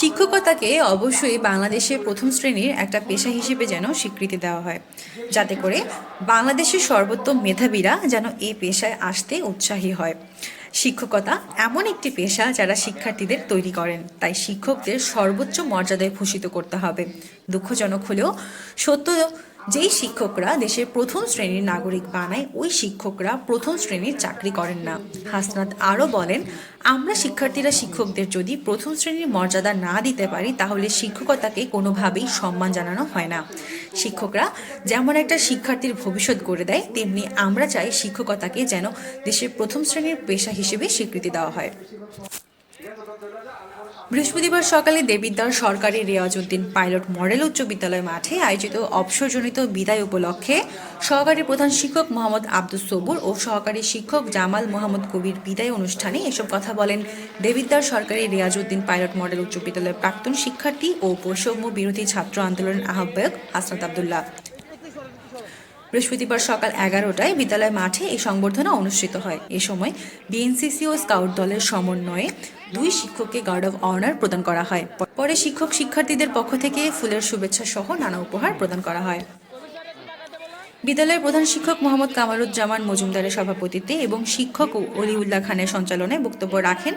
শিক্ষকতাকে অবশ্যই বাংলাদেশের প্রথম শ্রেণির একটা পেশা হিসেবে যেন স্বীকৃতি দেওয়া হয়, যাতে করে বাংলাদেশের সর্বোত্তম মেধাবীরা যেন এই পেশায় আসতে উৎসাহী হয়। শিক্ষকতা এমন একটি পেশা যারা শিক্ষার্থীদের তৈরি করেন, তাই শিক্ষকদের সর্বোচ্চ মর্যাদায় ভূষিত করতে হবে। দুঃখজনক হলেও সত্য যেই শিক্ষকরা দেশের প্রথম শ্রেণির নাগরিক বানায়, ওই শিক্ষকরা প্রথম শ্রেণির চাকরি করেন না। হাসনাত আরও বলেন, আমরা শিক্ষার্থীরা শিক্ষকদের যদি প্রথম শ্রেণির মর্যাদা না দিতে পারি, তাহলে শিক্ষকতাকে কোনোভাবেই সম্মান জানানো হয় না। শিক্ষকরা, যেমন একটা শিক্ষার্থীর ভবিষ্যৎ গড়ে দেয়, তেমনি আমরা চাই শিক্ষকতাকে যেন দেশের প্রথম শ্রেণির পেশা হিসেবে স্বীকৃতি দেওয়া হয়। বৃহস্পতিবার সকালে দেবিদ্বার সরকারি রেওয়াজউদ্দিন পাইলট মডেল উচ্চ বিদ্যালয় মাঠে আয়োজিত অবসরজনিত বিদায় উপলক্ষে সহকারী প্রধান শিক্ষক মোহাম্মদ আব্দুস সবুর ও সহকারী শিক্ষক জামাল মোহাম্মদ কবির বিদায় অনুষ্ঠানে এসব কথা বলেন। দেবিদ্বার সরকারি রেয়াজউদ্দিন পাইলট মডেল উচ্চ বিদ্যালয়ের প্রাক্তন শিক্ষার্থী ও বৈষম্য বিরোধী ছাত্র আন্দোলনের আহ্বায়ক হাসনাত আবদুল্লাহ। বৃহস্পতিবার সকাল এগারোটায় বিদ্যালয় মাঠে এই সংবর্ধনা অনুষ্ঠিত হয়। এ সময় বিএনসিসি ও স্কাউট দলের সমন্বয়ে দুই শিক্ষককে গার্ড অব অনার প্রদান করা হয়। পরে শিক্ষক শিক্ষার্থীদের পক্ষ থেকে ফুলের শুভেচ্ছা সহ নানা উপহার প্রদান করা হয়। বিদ্যালয়ের প্রধান শিক্ষক মোহাম্মদ কামারুজ্জামান মজুমদারের সভাপতিত্বে এবং শিক্ষক অলিউল্লাহ খানের সঞ্চালনে বক্তব্য রাখেন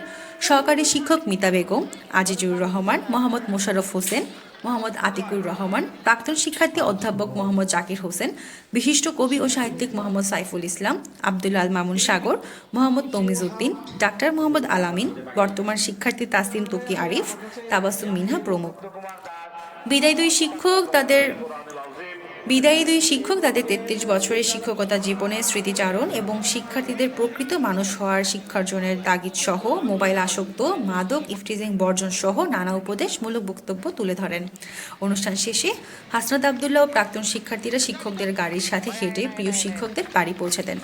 সহকারী শিক্ষক মিতা বেগম, আজিজুর রহমান, মোহাম্মদ মোশাররফ হোসেন মোহাম্মদ আতিকুর রহমান, প্রাক্তন শিক্ষার্থী অধ্যাপক মোহাম্মদ জাকির হোসেন, বিশিষ্ট কবি ও সাহিত্যিক মোহাম্মদ সাইফুল ইসলাম, আব্দুল আল মামুন সাগর, মোহাম্মদ তমিজউদ্দিন ডাক্তার মোহাম্মদ আলামিন, বর্তমান শিক্ষার্থী তাসিম তুকি আরিফ, তাবাসুম মিনহা প্রমুখ। বিদায় দুই শিক্ষক তাদের বিদায়ী দুই শিক্ষক তাদের তেত্রিশ বছরের শিক্ষকতা জীবনের স্মৃতিচারণ এবং শিক্ষার্থীদের প্রকৃত মানুষ হওয়ার শিক্ষার্জনের তাগিদ সহ মোবাইল আসক্ত মাদক, ইফটিজিং বর্জন সহ নানা উপদেশমূলক বক্তব্য তুলে ধরেন। অনুষ্ঠান শেষে হাসনাত আবদুল্লাহ ও প্রাক্তন শিক্ষার্থীরা শিক্ষকদের গাড়ির সাথে হেঁটে প্রিয় শিক্ষকদের বাড়ি পৌঁছে দেন।